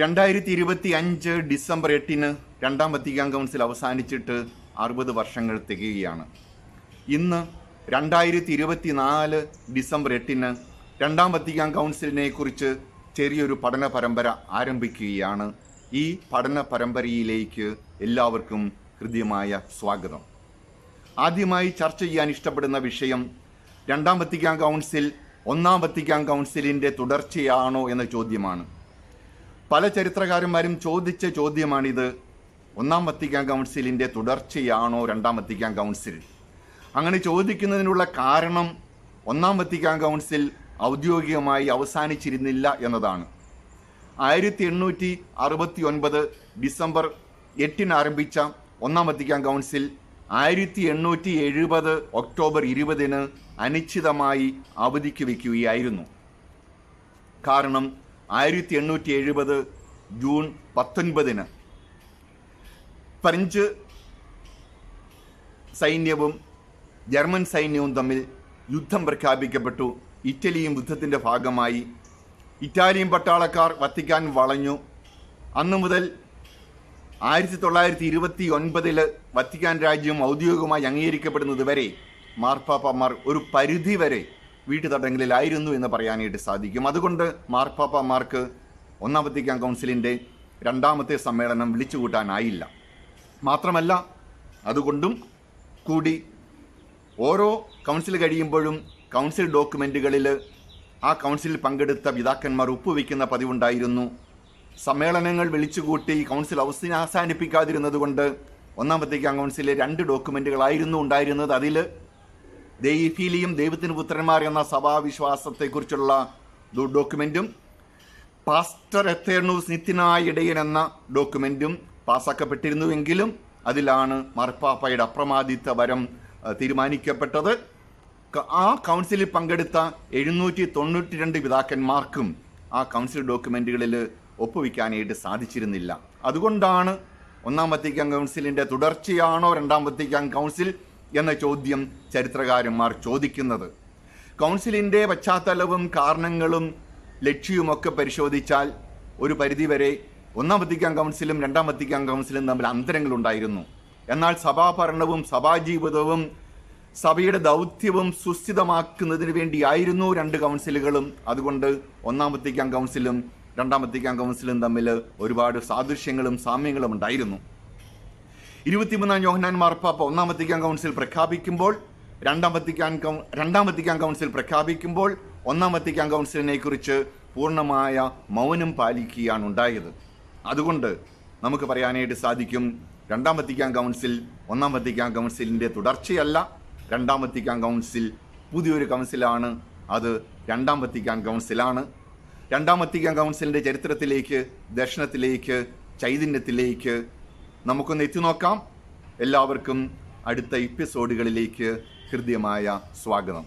രണ്ടായിരത്തി ഇരുപത്തി അഞ്ച് ഡിസംബർ എട്ടിന് രണ്ടാം വത്തിക്കാൻ കൗൺസിൽ അവസാനിച്ചിട്ട് അറുപത് വർഷങ്ങൾ തികയുകയാണ്. ഇന്ന് രണ്ടായിരത്തി ഇരുപത്തി നാല് ഡിസംബർ എട്ടിന് രണ്ടാം വത്തിക്കാൻ കൗൺസിലിനെ കുറിച്ച് ചെറിയൊരു പഠന പരമ്പര ആരംഭിക്കുകയാണ്. ഈ പഠന പരമ്പരയിലേക്ക് എല്ലാവർക്കും ഹൃദ്യമായ സ്വാഗതം. ആദ്യമായി ചർച്ച ചെയ്യാൻ ഇഷ്ടപ്പെടുന്ന വിഷയം രണ്ടാം വത്തിക്കാൻ കൗൺസിൽ ഒന്നാം വത്തിക്കാൻ കൗൺസിലിന്റെ തുടർച്ചയാണോ എന്ന ചോദ്യമാണ്. പല ചരിത്രകാരന്മാരും ചോദിച്ച ചോദ്യമാണിത്. ഒന്നാം വത്തിക്കാൻ കൗൺസിലിന്റെ തുടർച്ചയാണോ രണ്ടാം വത്തിക്കാൻ കൗൺസിൽ? അങ്ങനെ ചോദിക്കുന്നതിനുള്ള കാരണം ഒന്നാം വത്തിക്കാൻ കൗൺസിൽ ഔദ്യോഗികമായി അവസാനിച്ചിരുന്നില്ല എന്നതാണ്. ആയിരത്തി എണ്ണൂറ്റി അറുപത്തി ഒൻപത് ഡിസംബർ എട്ടിന് ആരംഭിച്ച ഒന്നാം വത്തിക്കാൻ കൗൺസിൽ ആയിരത്തി എണ്ണൂറ്റി എഴുപത് ഒക്ടോബർ ഇരുപതിന് അനിശ്ചിതമായി അവധിക്ക് വയ്ക്കുകയായിരുന്നു. കാരണം ആയിരത്തി എണ്ണൂറ്റി എഴുപത് ജൂൺ പത്തൊൻപതിന് ഫ്രഞ്ച് സൈന്യവും ജർമ്മൻ സൈന്യവും തമ്മിൽ യുദ്ധം പ്രഖ്യാപിക്കപ്പെട്ടു. ഇറ്റലിയും യുദ്ധത്തിന്റെ ഭാഗമായി. ഇറ്റാലിയൻ പട്ടാളക്കാർ വത്തിക്കാൻ വളഞ്ഞു. അന്നു മുതൽ ആയിരത്തി തൊള്ളായിരത്തി ഇരുപത്തി ഒൻപതിൽ വത്തിക്കാൻ രാജ്യം ഔദ്യോഗികമായി അംഗീകരിക്കപ്പെടുന്നത് വരെ മാർപ്പാപ്പമാർ ഒരു പരിധി വരെ വീട്ടുതടങ്കലിലായിരുന്നു എന്ന് പറയാനായിട്ട് സാധിക്കും. അതുകൊണ്ട് മാർപ്പാപ്പമാർക്ക് ഒന്നാം വത്തിക്കാൻ കൗൺസിലിന്റെ രണ്ടാമത്തെ സമ്മേളനം വിളിച്ചു കൂട്ടാനായില്ല മാത്രമല്ല അതുകൊണ്ടും കൂടി ഓരോ കൗൺസിൽ കഴിയുമ്പോഴും കൗൺസിൽ ഡോക്യുമെന്റുകളിൽ ആ കൗൺസിലിൽ പങ്കെടുത്ത പിതാക്കന്മാർ ഒപ്പുവെക്കുന്ന പതിവുണ്ടായിരുന്നു. സമ്മേളനങ്ങൾ വിളിച്ചുകൂട്ടി കൗൺസിൽ അവസ്ഥ അവസാനിപ്പിക്കാതിരുന്നതുകൊണ്ട് ഒന്നാമത്തേക്ക് ആ കൗൺസിലെ രണ്ട് ഡോക്യുമെന്റുകളായിരുന്നു ഉണ്ടായിരുന്നത്. അതിൽ ദൈഫീലിയും ദൈവത്തിന് പുത്രന്മാർ എന്ന സഭാവിശ്വാസത്തെക്കുറിച്ചുള്ള ഡോക്യുമെന്റും പാസ്റ്റർ എത്തേർണൂസ് നിത്യനായ ഇടയൻ എന്ന ഡോക്യുമെന്റും പാസ്സാക്കപ്പെട്ടിരുന്നുവെങ്കിലും അതിലാണ് മർപ്പാപ്പയുടെ അപ്രമാദിത്വ വരം തീരുമാനിക്കപ്പെട്ടത്. ആ കൗൺസിലിൽ പങ്കെടുത്ത എഴുന്നൂറ്റി തൊണ്ണൂറ്റി രണ്ട് പിതാക്കന്മാർക്കും ആ കൗൺസിൽ ഡോക്യുമെന്റുകളിൽ ഒപ്പുവയ്ക്കാനായിട്ട് സാധിച്ചിരുന്നില്ല. അതുകൊണ്ടാണ് ഒന്നാം വത്തിക്കാൻ കൗൺസിലിന്റെ തുടർച്ചയാണോ രണ്ടാം വത്തിക്കാൻ കൗൺസിൽ എന്ന ചോദ്യം ചരിത്രകാരന്മാർ ചോദിക്കുന്നത്. കൗൺസിലിന്റെ പശ്ചാത്തലവും കാരണങ്ങളും ലക്ഷ്യവുമൊക്കെ പരിശോധിച്ചാൽ ഒരു പരിധിവരെ ഒന്നാം വത്തിക്കാൻ കൗൺസിലും രണ്ടാം വത്തിക്കാൻ കൗൺസിലും തമ്മിൽ അന്തരങ്ങളുണ്ടായിരുന്നു എന്നാൽ സഭാഭരണവും സഭാജീവിതവും സഭയുടെ ദൗത്യവും സുസ്ഥിതമാക്കുന്നതിന് വേണ്ടിയായിരുന്നു രണ്ട് കൗൺസിലുകളും. അതുകൊണ്ട് ഒന്നാം വത്തിക്കാൻ കൗൺസിലും രണ്ടാം വത്തിക്കാൻ കൗൺസിലും തമ്മിൽ ഒരുപാട് സാദൃശ്യങ്ങളും സാമ്യങ്ങളും ഉണ്ടായിരുന്നു. ഇരുപത്തിമൂന്നാം യോഹനാൻ മാർപ്പാപ്പ ഒന്നാം വത്തിക്കാൻ കൗൺസിൽ പ്രഖ്യാപിക്കുമ്പോൾ രണ്ടാം വത്തിക്കാൻ രണ്ടാം വത്തിക്കാൻ കൗൺസിൽ പ്രഖ്യാപിക്കുമ്പോൾ ഒന്നാം വത്തിക്കാൻ കൗൺസിലിനെ കുറിച്ച് പൂർണമായ മൗനം പാലിക്കുകയാണ് ഉണ്ടായത്. അതുകൊണ്ട് നമുക്ക് പറയാനായിട്ട് സാധിക്കും രണ്ടാം വത്തിക്കാൻ കൗൺസിൽ ഒന്നാം വത്തിക്കാൻ കൗൺസിലിന്റെ തുടർച്ചയല്ല. രണ്ടാം വത്തിക്കാൻ കൗൺസിൽ പുതിയൊരു കൗൺസിലാണ്. അത് രണ്ടാം വത്തിക്കാൻ കൗൺസിലാണ്. രണ്ടാം വത്തിക്കാൻ കൗൺസിലിന്റെ ചരിത്രത്തിലേക്ക് ദർശനത്തിലേക്ക് ചൈതന്യത്തിലേക്ക് നമുക്കൊന്ന് എത്തിനോക്കാം എല്ലാവർക്കും അടുത്ത എപ്പിസോഡുകളിലേക്ക് ഹൃദ്യമായ സ്വാഗതം.